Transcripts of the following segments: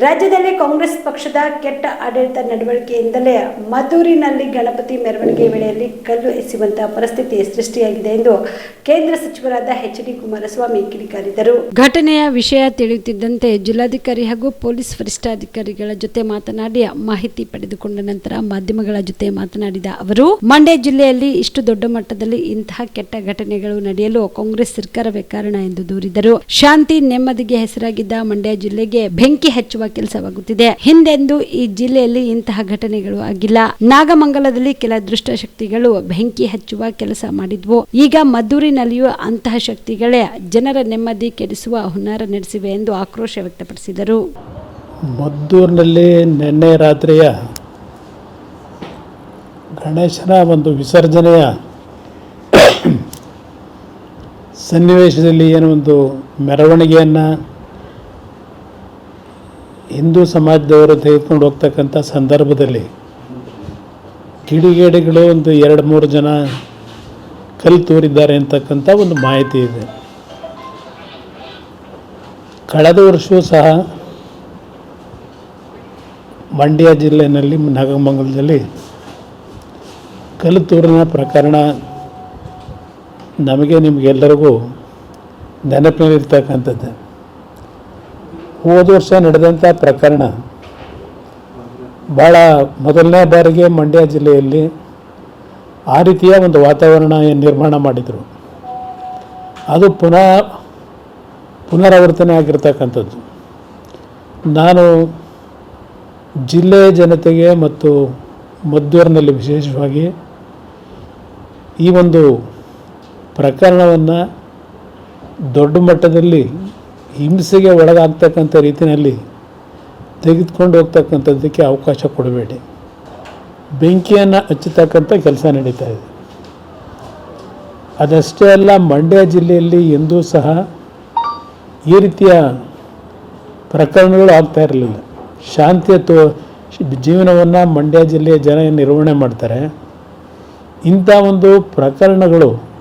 ರಾಜ್ಯದಲ್ಲಿ ಕಾಂಗ್ರೆಸ್ ಪಕ್ಷದ ಕೆಟ್ಟ ಆಡಳಿತ ನಡವಳಿಕೆಯಿಂದಲೇ ಮದ್ದೂರಿನಲ್ಲಿ ಗಣಪತಿ ಮೆರವಣಿಗೆ ವೇಳೆಯಲ್ಲಿ ಕಲ್ಲು ಎಸೆಯುವಂತಹ ಪರಿಸ್ಥಿತಿ ಸೃಷ್ಟಿಯಾಗಿದೆ ಎಂದು ಕೇಂದ್ರ ಸಚಿವರಾದ ಎಚ್ ಡಿ ಕುಮಾರಸ್ವಾಮಿ ಕಿಡಿಕಾರಿದರು. ಘಟನೆಯ ವಿಷಯ ತಿಳಿಯುತ್ತಿದ್ದಂತೆ ಜಿಲ್ಲಾಧಿಕಾರಿ ಹಾಗೂ ಪೊಲೀಸ್ ವರಿಷ್ಠಾಧಿಕಾರಿಗಳ ಜೊತೆ ಮಾತನಾಡಿ ಮಾಹಿತಿ ಪಡೆದುಕೊಂಡ ನಂತರ ಮಾಧ್ಯಮಗಳ ಜೊತೆ ಮಾತನಾಡಿದ ಅವರು, ಮಂಡ್ಯ ಜಿಲ್ಲೆಯಲ್ಲಿ ಇಷ್ಟು ದೊಡ್ಡ ಮಟ್ಟದಲ್ಲಿ ಇಂತಹ ಕೆಟ್ಟ ಘಟನೆಗಳು ನಡೆಯಲು ಕಾಂಗ್ರೆಸ್ ಸರ್ಕಾರವೇ ಕಾರಣ ಎಂದು ದೂರಿದರು. ಶಾಂತಿ ನೆಮ್ಮದಿಗೆ ಹೆಸರಾಗಿದ್ದ ಮಂಡ್ಯ ಜಿಲ್ಲೆಗೆ ಬೆಂಕಿ ಹಚ್ಚುವ ಕೆಲಸವಾಗುತ್ತಿದೆ. ಹಿಂದೆಂದು ಈ ಜಿಲ್ಲೆಯಲ್ಲಿ ಇಂತಹ ಘಟನೆಗಳು ಆಗಿಲ್ಲ. ನಾಗಮಂಗಲದಲ್ಲಿ ಕೆಲ ದುಷ್ಟಶಕ್ತಿಗಳು ಬೆಂಕಿ ಹಚ್ಚುವ ಕೆಲಸ ಮಾಡಿದ್ವು. ಈಗ ಮದ್ದೂರಿನಲ್ಲಿಯೂ ಅಂತಹ ಶಕ್ತಿಗಳೇ ಜನರ ನೆಮ್ಮದಿ ಕೆಡಿಸುವ ಹುನ್ನಾರ ನಡೆಸಿವೆ ಎಂದು ಆಕ್ರೋಶ ವ್ಯಕ್ತಪಡಿಸಿದರು. ಮದ್ದೂರಿನಲ್ಲಿ ನಿನ್ನೆ ರಾತ್ರಿಯ ಗಣೇಶನ ಒಂದು ವಿಸರ್ಜನೆಯ ಸನ್ನಿವೇಶದಲ್ಲಿ ಏನೋ ಒಂದು ಮೆರವಣಿಗೆಯನ್ನು ಹಿಂದೂ ಸಮಾಜದವರು ತೆಗೆದುಕೊಂಡು ಹೋಗ್ತಕ್ಕಂಥ ಸಂದರ್ಭದಲ್ಲಿ ಕಿಡಿಗೇಡಿಗಳು ಒಂದು ಎರಡು ಮೂರು ಜನ ಕಲ್ಲು ತೂರಿದ್ದಾರೆ ಅಂತಕ್ಕಂಥ ಒಂದು ಮಾಹಿತಿ ಇದೆ. ಕಳೆದ ವರ್ಷವೂ ಸಹ ಮಂಡ್ಯ ಜಿಲ್ಲೆಯಲ್ಲಿ, ನಾಗಮಂಗಲದಲ್ಲಿ ಕಲ್ಲುತೂರಿನ ಪ್ರಕರಣ ನಮಗೆ ನಿಮಗೆಲ್ಲರಿಗೂ ನೆನಪಿನಲ್ಲಿರ್ತಕ್ಕಂಥದ್ದು. ಹೋದ ವರ್ಷ ನಡೆದಂಥ ಪ್ರಕರಣ ಭಾಳ ಮೊದಲನೇ ಬಾರಿಗೆ ಮಂಡ್ಯ ಜಿಲ್ಲೆಯಲ್ಲಿ ಆ ರೀತಿಯ ಒಂದು ವಾತಾವರಣ ನಿರ್ಮಾಣ ಮಾಡಿದರು. ಅದು ಪುನಃ ಪುನರಾವರ್ತನೆ ಆಗಿರ್ತಕ್ಕಂಥದ್ದು. ನಾನು ಜಿಲ್ಲೆಯ ಜನತೆಗೆ ಮತ್ತು ಮದ್ದೂರಿನಲ್ಲಿ ವಿಶೇಷವಾಗಿ ಈ ಒಂದು ಪ್ರಕರಣವನ್ನು ದೊಡ್ಡ ಮಟ್ಟದಲ್ಲಿ ಹಿಂಸೆಗೆ ಒಳಗಾಗ್ತಕ್ಕಂಥ ರೀತಿಯಲ್ಲಿ ತೆಗೆದುಕೊಂಡು ಹೋಗ್ತಕ್ಕಂಥದ್ದಕ್ಕೆ ಅವಕಾಶ ಕೊಡಬೇಡಿ. ಬೆಂಕಿಯನ್ನು ಹಚ್ಚತಕ್ಕಂಥ ಕೆಲಸ ನಡೀತಾ ಇದೆ. ಅದಷ್ಟೇ ಅಲ್ಲ, ಮಂಡ್ಯ ಜಿಲ್ಲೆಯಲ್ಲಿ ಎಂದೂ ಸಹ ಈ ರೀತಿಯ ಪ್ರಕರಣಗಳು ಆಗ್ತಾ ಇರಲಿಲ್ಲ. ಶಾಂತಿಯ ತೋ, ಜೀವನವನ್ನು ಮಂಡ್ಯ ಜಿಲ್ಲೆಯ ಜನ ನಿರ್ವಹಣೆ ಮಾಡ್ತಾರೆ. ಇಂಥ ಒಂದು ಪ್ರಕರಣಗಳು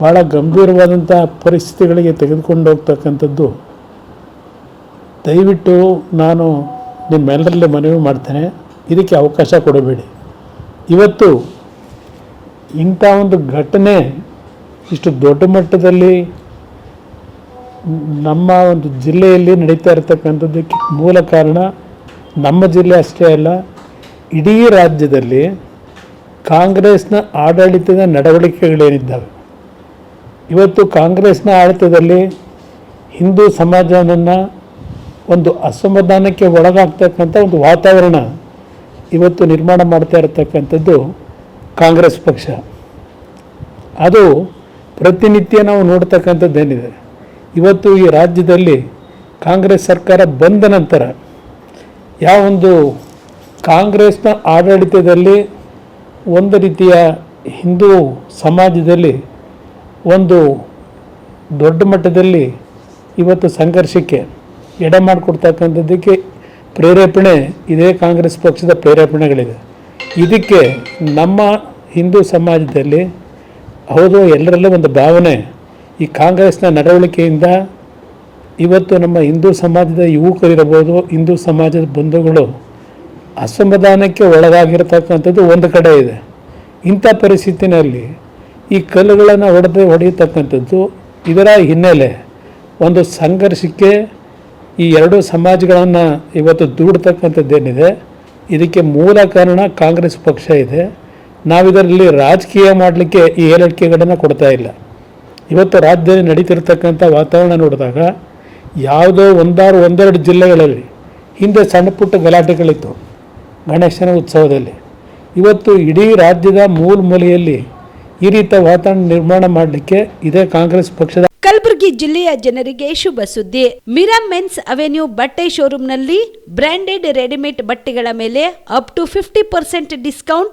ಭಾಳ ಗಂಭೀರವಾದಂಥ ಪರಿಸ್ಥಿತಿಗಳಿಗೆ ತೆಗೆದುಕೊಂಡು ಹೋಗ್ತಕ್ಕಂಥದ್ದು. ದಯವಿಟ್ಟು ನಾನು ನಿಮ್ಮೆಲ್ಲರಲ್ಲಿ ಮನವಿ ಮಾಡ್ತೇನೆ. ಇದಕ್ಕೆ ಅವಕಾಶ ಕೊಡಬೇಡಿ. ಇವತ್ತು ಇಂಥ ಒಂದು ಘಟನೆ ಇಷ್ಟು ದೊಡ್ಡ ಮಟ್ಟದಲ್ಲಿ ನಮ್ಮ ಒಂದು ಜಿಲ್ಲೆಯಲ್ಲಿ ನಡೀತಾ ಇರತಕ್ಕಂಥದ್ದಕ್ಕೆ ಮೂಲ ಕಾರಣ ನಮ್ಮ ಜಿಲ್ಲೆ ಅಷ್ಟೇ ಅಲ್ಲ, ಇಡೀ ರಾಜ್ಯದಲ್ಲಿ ಕಾಂಗ್ರೆಸ್ನ ಆಡಳಿತದ ನಡವಳಿಕೆಗಳೇನಿದ್ದಾವೆ. ಇವತ್ತು ಕಾಂಗ್ರೆಸ್ನ ಆಡಳಿತದಲ್ಲಿ ಹಿಂದೂ ಸಮಾಜವನ್ನು ಒಂದು ಅಸಮಾಧಾನಕ್ಕೆ ಒಳಗಾಗ್ತಕ್ಕಂಥ ಒಂದು ವಾತಾವರಣ ಇವತ್ತು ನಿರ್ಮಾಣ ಮಾಡ್ತಾ ಇರತಕ್ಕಂಥದ್ದು ಕಾಂಗ್ರೆಸ್ ಪಕ್ಷ. ಅದು ಪ್ರತಿನಿತ್ಯ ನಾವು ನೋಡ್ತಕ್ಕಂಥದ್ದೇನಿದೆ. ಇವತ್ತು ಈ ರಾಜ್ಯದಲ್ಲಿ ಕಾಂಗ್ರೆಸ್ ಸರ್ಕಾರ ಬಂದ ನಂತರ ಯಾವ ಒಂದು ಕಾಂಗ್ರೆಸ್ನ ಆಡಳಿತದಲ್ಲಿ ಒಂದು ರೀತಿಯ ಹಿಂದೂ ಸಮಾಜದಲ್ಲಿ ಒಂದು ದೊಡ್ಡ ಮಟ್ಟದಲ್ಲಿ ಇವತ್ತು ಸಂಘರ್ಷಕ್ಕೆ ಎಡೆ ಮಾಡಿಕೊಡ್ತಕ್ಕಂಥದ್ದಕ್ಕೆ ಪ್ರೇರೇಪಣೆ, ಇದೇ ಕಾಂಗ್ರೆಸ್ ಪಕ್ಷದ ಪ್ರೇರೇಪಣೆಗಳಿದೆ. ಇದಕ್ಕೆ ನಮ್ಮ ಹಿಂದೂ ಸಮಾಜದಲ್ಲಿ ಹೌದು, ಎಲ್ಲರಲ್ಲೂ ಒಂದು ಭಾವನೆ, ಈ ಕಾಂಗ್ರೆಸ್ನ ನಡವಳಿಕೆಯಿಂದ ಇವತ್ತು ನಮ್ಮ ಹಿಂದೂ ಸಮಾಜದ ಯುವಕರಿರ್ಬೋದು ಹಿಂದೂ ಸಮಾಜದ ಬಂಧುಗಳು ಅಸಮಾಧಾನಕ್ಕೆ ಒಳಗಾಗಿರ್ತಕ್ಕಂಥದ್ದು ಒಂದು ಕಡೆ ಇದೆ. ಇಂಥ ಪರಿಸ್ಥಿತಿನಲ್ಲಿ ಈ ಕಲ್ಲುಗಳನ್ನು ಹೊಡೆದು ಹೊಡೆಯತಕ್ಕಂಥದ್ದು ಇದರ ಹಿನ್ನೆಲೆ ಒಂದು ಸಂಘರ್ಷಕ್ಕೆ ಈ ಎರಡು ಸಮಾಜಗಳನ್ನು ಇವತ್ತು ದೂಡ್ತಕ್ಕಂಥದ್ದೇನಿದೆ. ಇದಕ್ಕೆ ಮೂಲ ಕಾರಣ ಕಾಂಗ್ರೆಸ್ ಪಕ್ಷ ಇದೆ. ನಾವಿದರಲ್ಲಿ ರಾಜಕೀಯ ಮಾಡಲಿಕ್ಕೆ ಈ ಹೇಳಿಕೆಗಳನ್ನು ಕೊಡ್ತಾ ಇಲ್ಲ. ಇವತ್ತು ರಾಜ್ಯದಲ್ಲಿ ನಡೀತಿರ್ತಕ್ಕಂಥ ವಾತಾವರಣ ನೋಡಿದಾಗ ಯಾವುದೋ ಒಂದಾರು ಒಂದೆರಡು ಜಿಲ್ಲೆಗಳಲ್ಲಿ ಹಿಂದೆ ಸಣ್ಣ ಪುಟ್ಟ ಗಲಾಟೆಗಳಿತ್ತು ಗಣೇಶನ ಉತ್ಸವದಲ್ಲಿ. ಇವತ್ತು ಇಡೀ ರಾಜ್ಯದ ಮೂಲ ಮೂಲೆಯಲ್ಲಿ ಈ ರೀತಿಯ ವಾತಾವರಣ ನಿರ್ಮಾಣ ಮಾಡಲಿಕ್ಕೆ ಇದೇ ಕಾಂಗ್ರೆಸ್ ಪಕ್ಷದ ಕಲಬುರಗಿ ಜಿಲ್ಲೆಯ ಜನರಿಗೆ ಶುಭ ಸುದ್ದಿ. ಮಿರಾ ಮೆನ್ಸ್ ಅವೆನ್ಯೂ ಬಟ್ಟೆ ಶೋರೂಮ್ನಲ್ಲಿ ಬ್ರಾಂಡೆಡ್ ರೆಡಿಮೇಡ್ ಬಟ್ಟೆಗಳ ಮೇಲೆ up to fifty percent discount